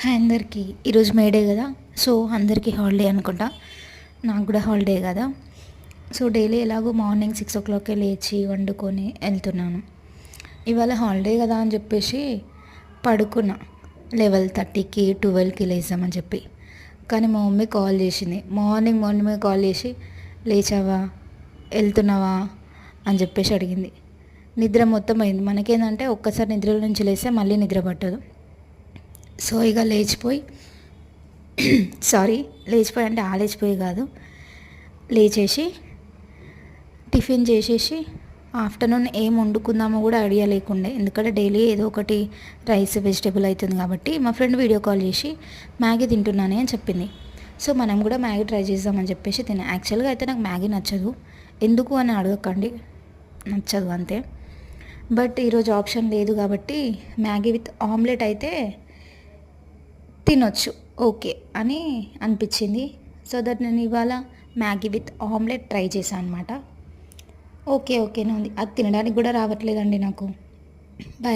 Hi అందరికీ. ఈరోజు May Day కదా సో అందరికీ హాలిడే అనుకుంటా. నాకు కూడా హాలిడే కదా. సో డైలీ ఎలాగో మార్నింగ్ సిక్స్ ఓ క్లాక్కే లేచి వండుకొని వెళ్తున్నాను. ఇవాళ హాలిడే కదా అని చెప్పేసి పడుకున్నా. లెవెల్ థర్టీకి ట్వెల్వ్కి లేసామని చెప్పి. కానీ మా మమ్మీ కాల్ చేసింది. మార్నింగ్ మార్నింగ్ కాల్ చేసి లేచావా? వెళ్తున్నావా? అని చెప్పేసి అడిగింది. నిద్ర మొత్తం అయింది. మనకేంటంటే ఒక్కసారి నిద్రలో నుంచి లేస్తే మళ్ళీ నిద్ర పట్టదు. సో ఇక లేచిపోయి సారీ లేచిపోయి అంటే ఆ లేచిపోయి కాదు. లేచేసి టిఫిన్ చేసేసి ఆఫ్టర్నూన్ ఏం వండుకుందామో కూడా ఐడియా లేకుండే. ఎందుకంటే డైలీ ఏదో ఒకటి రైస్ వెజిటేబుల్ అవుతుంది కాబట్టి మా ఫ్రెండ్ వీడియో కాల్ చేసి మ్యాగీ తింటున్నానే అని చెప్పింది. సో మనం కూడా మ్యాగీ ట్రై చేద్దామని చెప్పేసి తిన్నా. యాక్చువల్గా అయితే నాకు మ్యాగీ నచ్చదు. ఎందుకు అని అడగకండి. నచ్చదు అంతే. బట్ ఈరోజు ఆప్షన్ లేదు కాబట్టి మ్యాగీ విత్ ఆమ్లెట్ అయితే తినొచ్చు. ఓకే అని అనిపించింది. సో దట్ నేను ఇవాళ మ్యాగీ విత్ ఆమ్లెట్ ట్రై చేశాను అనమాట ఓకే ఓకేనే ఉంది. అది తినడానికి కూడా రావట్లేదండి నాకు.